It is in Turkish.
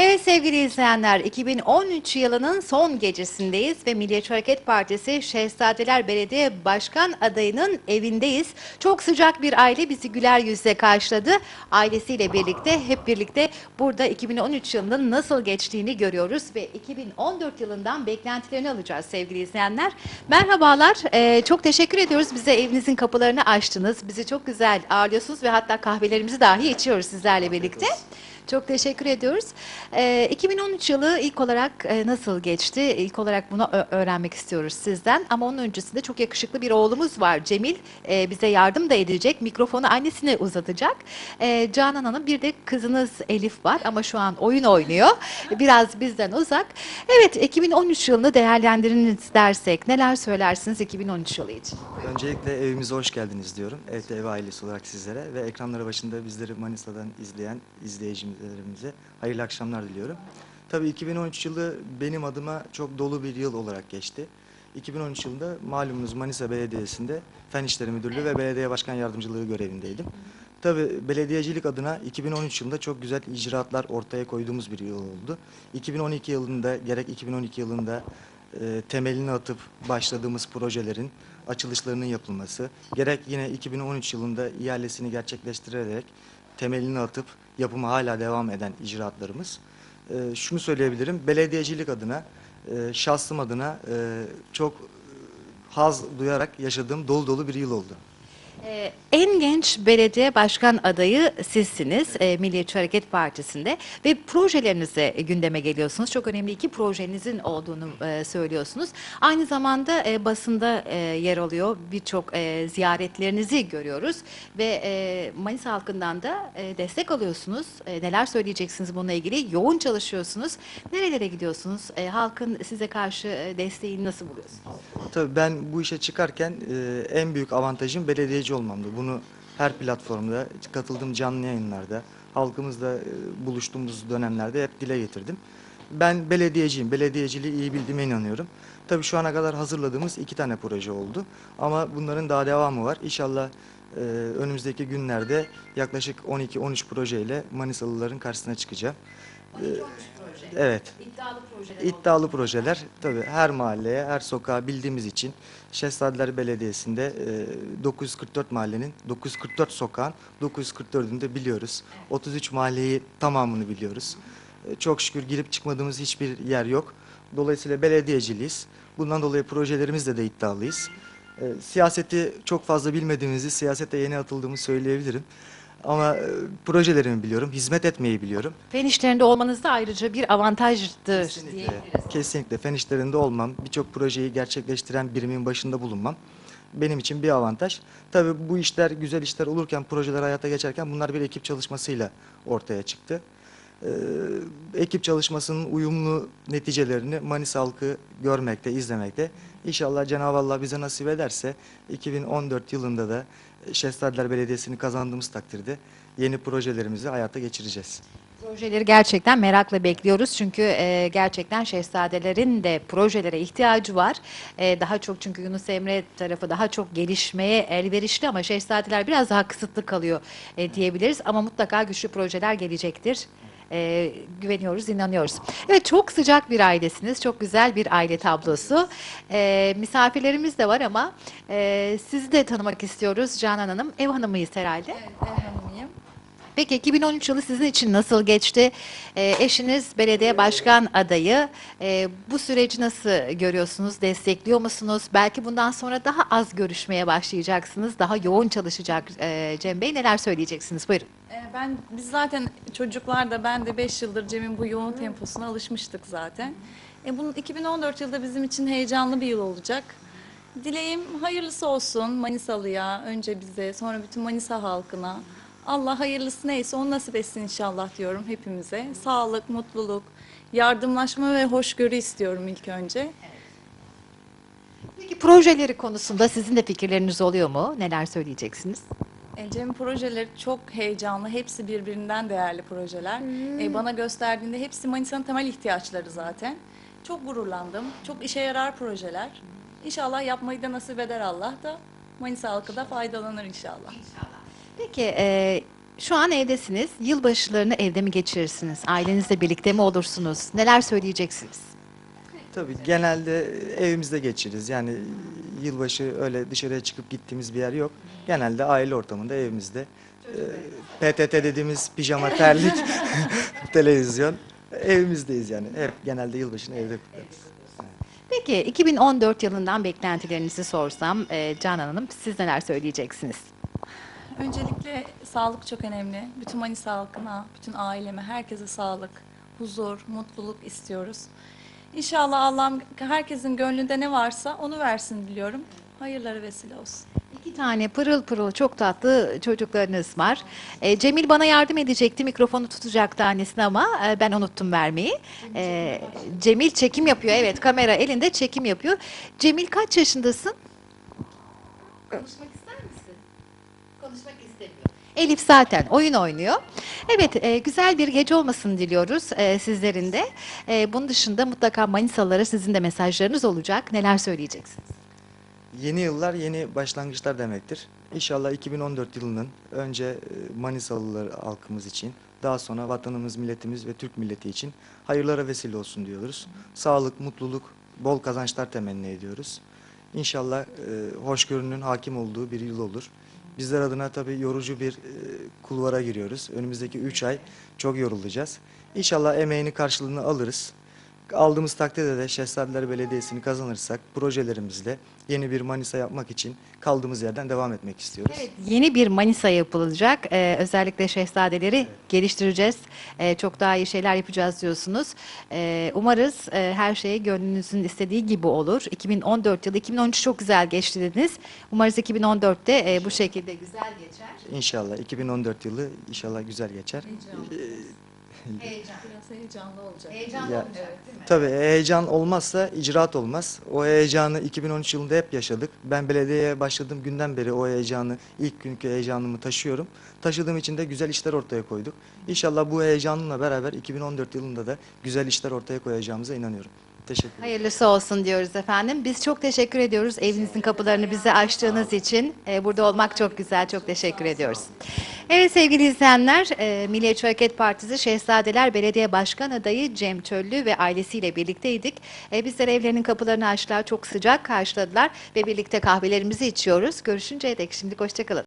Evet sevgili izleyenler 2013 yılının son gecesindeyiz ve Milliyetçi Hareket Partisi Şehzadeler Belediye Başkan adayının evindeyiz. Çok sıcak bir aile bizi güler yüzle karşıladı. Ailesiyle birlikte hep birlikte burada 2013 yılının nasıl geçtiğini görüyoruz ve 2014 yılından beklentilerini alacağız sevgili izleyenler. Merhabalar Ee, çok teşekkür ediyoruz bize evinizin kapılarını açtınız. Bizi çok güzel ağırlıyorsunuz ve hatta kahvelerimizi dahi içiyoruz sizlerle birlikte. Çok teşekkür ediyoruz. Ee, 2013 yılı ilk olarak e, nasıl geçti? İlk olarak bunu öğrenmek istiyoruz sizden. Ama onun öncesinde çok yakışıklı bir oğlumuz var. Cemil e, bize yardım da edecek. Mikrofonu annesine uzatacak. E, Canan Hanım bir de kızınız Elif var ama şu an oyun oynuyor. Biraz bizden uzak. Evet 2013 yılını değerlendiriniz dersek neler söylersiniz 2013 yılı için? Öncelikle evimize hoş geldiniz diyorum. Evet ev ailesi olarak sizlere ve ekranları başında bizleri Manisa'dan izleyen izleyicilerimize hayırlı akşamlar diliyorum. Tabii 2013 yılı benim adıma çok dolu bir yıl olarak geçti. 2013 yılında malumunuz Manisa Belediyesi'nde Fen İşleri Müdürlüğü ve Belediye Başkan Yardımcılığı görevindeydim. Tabii belediyecilik adına 2013 yılında çok güzel icraatlar ortaya koyduğumuz bir yıl oldu. 2012 yılında gerek 2012 yılında e, temelini atıp başladığımız projelerin açılışlarının yapılması, gerek yine 2013 yılında ihalesini gerçekleştirerek temelini atıp yapıma hala devam eden icraatlarımız. E, şunu söyleyebilirim, belediyecilik adına, e, şahsım adına e, çok haz duyarak yaşadığım dolu dolu bir yıl oldu. Ee, en genç belediye başkan adayı sizsiniz e, Milliyetçi Hareket Partisi'nde ve projelerinize gündeme geliyorsunuz. Çok önemli iki projenizin olduğunu e, söylüyorsunuz. Aynı zamanda e, basında yer alıyor. Birçok ziyaretlerinizi görüyoruz ve e, Manisa halkından da destek alıyorsunuz. Neler söyleyeceksiniz bununla ilgili? Yoğun çalışıyorsunuz. Nerelere gidiyorsunuz? Halkın size karşı desteğini nasıl buluyorsunuz? Tabii ben bu işe çıkarken en büyük avantajım belediyeci olmamdı. Bunu her platformda, katıldığım canlı yayınlarda, halkımızla e, buluştuğumuz dönemlerde hep dile getirdim. Ben belediyeciyim, belediyeciliği iyi bildiğime inanıyorum. Tabii şu ana kadar hazırladığımız iki tane proje oldu. Ama bunların daha devamı var. İnşallah e, önümüzdeki günlerde yaklaşık 12-13 projeyle Manisalıların karşısına çıkacağım. Evet. İddialı projeler İddialı projeler tabii her mahalleye, her sokağa bildiğimiz için Şehzadeler Belediyesi'nde e, 944 mahallenin, 944 sokağın 944'ünü de biliyoruz. 33 mahalleyi tamamını biliyoruz. E, çok şükür girip çıkmadığımız hiçbir yer yok. Dolayısıyla belediyeciliyiz. Bundan dolayı projelerimizde de iddialıyız. E, siyaseti çok fazla bilmediğimizi, siyasete yeni atıldığımı söyleyebilirim. Ama e, projelerimi biliyorum, hizmet etmeyi biliyorum. Fen işlerinde olmanız da ayrıca bir avantajdır Kesinlikle. diyebiliriz. Kesinlikle fen işlerinde olmam, birçok projeyi gerçekleştiren birimin başında bulunmam benim için bir avantaj. Tabii bu işler güzel işler olurken, projeler hayata geçerken bunlar bir ekip çalışmasıyla ortaya çıktı. Ee, ekip çalışmasının uyumlu neticelerini Manisa halkı görmekte, izlemekte. İnşallah Cenab-ı Allah bize nasip ederse 2014 yılında da Şehzadeler Belediyesi'ni kazandığımız takdirde yeni projelerimizi hayata geçireceğiz. Projeleri gerçekten merakla bekliyoruz çünkü e, gerçekten şehzadelerin de projelere ihtiyacı var. E, daha çok çünkü Yunus Emre tarafı daha çok gelişmeye elverişli ama şehzadeler biraz daha kısıtlı kalıyor e, diyebiliriz. Ama mutlaka güçlü projeler gelecektir. E, güveniyoruz, inanıyoruz. Evet çok sıcak bir ailesiniz. Çok güzel bir aile tablosu. E, misafirlerimiz de var ama e, sizi de tanımak istiyoruz Canan Hanım. Ev hanımıyız herhalde. Evet, ev hanımıyım. Peki 2013 yılı sizin için nasıl geçti? Ee, eşiniz belediye başkan adayı. Ee, bu süreci nasıl görüyorsunuz? Destekliyor musunuz? Belki bundan sonra daha az görüşmeye başlayacaksınız. Daha yoğun çalışacak ee, Cem Bey. Neler söyleyeceksiniz? Buyurun. Ee, ben biz zaten çocuklar da ben de 5 yıldır Cem'in bu yoğun temposuna alışmıştık zaten. E, bunun 2014 yılda bizim için heyecanlı bir yıl olacak. Dileğim hayırlısı olsun Manisalı'ya, önce bize, sonra bütün Manisa halkına. Allah hayırlısı neyse onu nasip etsin inşallah diyorum hepimize. Sağlık, mutluluk, yardımlaşma ve hoşgörü istiyorum ilk önce. Peki projeleri konusunda sizin de fikirleriniz oluyor mu? Neler söyleyeceksiniz? E, Cem projeleri çok heyecanlı. Hepsi birbirinden değerli projeler. E, bana gösterdiğinde hepsi Manisa'nın temel ihtiyaçları zaten. Çok gururlandım. Çok işe yarar projeler. İnşallah yapmayı da nasip eder Allah da. Manisa halkı da faydalanır inşallah. Peki e, Şu an evdesiniz. Yılbaşılarını evde mi geçirirsiniz? Ailenizle birlikte mi olursunuz? Neler söyleyeceksiniz? Tabii genelde evimizde geçiririz. Yani yılbaşı öyle dışarıya çıkıp gittiğimiz bir yer yok. Genelde aile ortamında evimizde. PTT dediğimiz pijama, terlik, televizyon. Evimizdeyiz yani. Hep genelde yılbaşını evde kutlarız. Peki 2014 yılından beklentilerinizi sorsam e, Canan Hanım siz neler söyleyeceksiniz? Öncelikle sağlık çok önemli. Bütün Manisa halkına, bütün aileme, herkese sağlık, huzur, mutluluk istiyoruz. İnşallah Allah'ım herkesin gönlünde ne varsa onu versin diliyorum. Hayırlara vesile olsun. İki tane pırıl pırıl çok tatlı çocuklarınız var. E, Cemil bana yardım edecekti, mikrofonu tutacaktı annesine ama e, ben unuttum vermeyi. E, Cemil çekim yapıyor, evet kamera elinde çekim yapıyor. Cemil kaç yaşındasın? Konuşmak? Konuşmak istemiyor. Elif zaten oyun oynuyor. Evet, e, güzel bir gece olmasını diliyoruz e, sizlerin de. E, bunun dışında mutlaka Manisalılara sizin de mesajlarınız olacak. Neler söyleyeceksiniz? Yeni yıllar yeni başlangıçlar demektir. İnşallah 2014 yılının önce e, Manisalılar halkımız için, daha sonra vatanımız, milletimiz ve Türk milleti için hayırlara vesile olsun diyoruz. Sağlık, mutluluk, bol kazançlar temenni ediyoruz. İnşallah e, hoşgörünün hakim olduğu bir yıl olur. Bizler adına tabii yorucu bir e, kulvara giriyoruz. Önümüzdeki 3 ay çok yorulacağız. İnşallah emeğini karşılığını alırız. Aldığımız takdirde de Şehzadeler Belediyesi'ni kazanırsak projelerimizle yeni bir Manisa yapmak için kaldığımız yerden devam etmek istiyoruz. Evet, yeni bir Manisa yapılacak. Ee, özellikle şehzadeleri geliştireceğiz. Ee, çok daha iyi şeyler yapacağız diyorsunuz. Ee, umarız e, her şey gönlünüzün istediği gibi olur. 2014 yılı, 2013 çok güzel geçti dediniz. Umarız 2014'te e, bu şekilde güzel geçer. İnşallah 2014 yılı inşallah güzel geçer. Heyecanlı. Ee, Heyecan. Biraz heyecanlı olacak. Heyecanlı Ya- olacak değil mi? Tabii heyecan olmazsa icraat olmaz. O heyecanı 2013 yılında hep yaşadık. Ben belediyeye başladığım günden beri o heyecanı, ilk günkü heyecanımı taşıyorum. Taşıdığım için de güzel işler ortaya koyduk. İnşallah bu heyecanımla beraber 2014 yılında da güzel işler ortaya koyacağımıza inanıyorum. Teşekkür ederim. Hayırlısı olsun diyoruz efendim. Biz çok teşekkür ediyoruz evinizin kapılarını bize açtığınız için. Ee, burada olmak çok güzel. Çok teşekkür ediyoruz. Evet sevgili izleyenler, e, Milliyetçi Hareket Partisi Şehzadeler Belediye Başkan adayı Cem Çöllü ve ailesiyle birlikteydik. E, bizler evlerinin kapılarını açtılar, çok sıcak karşıladılar ve birlikte kahvelerimizi içiyoruz. Görüşünceye dek şimdilik hoşçakalın.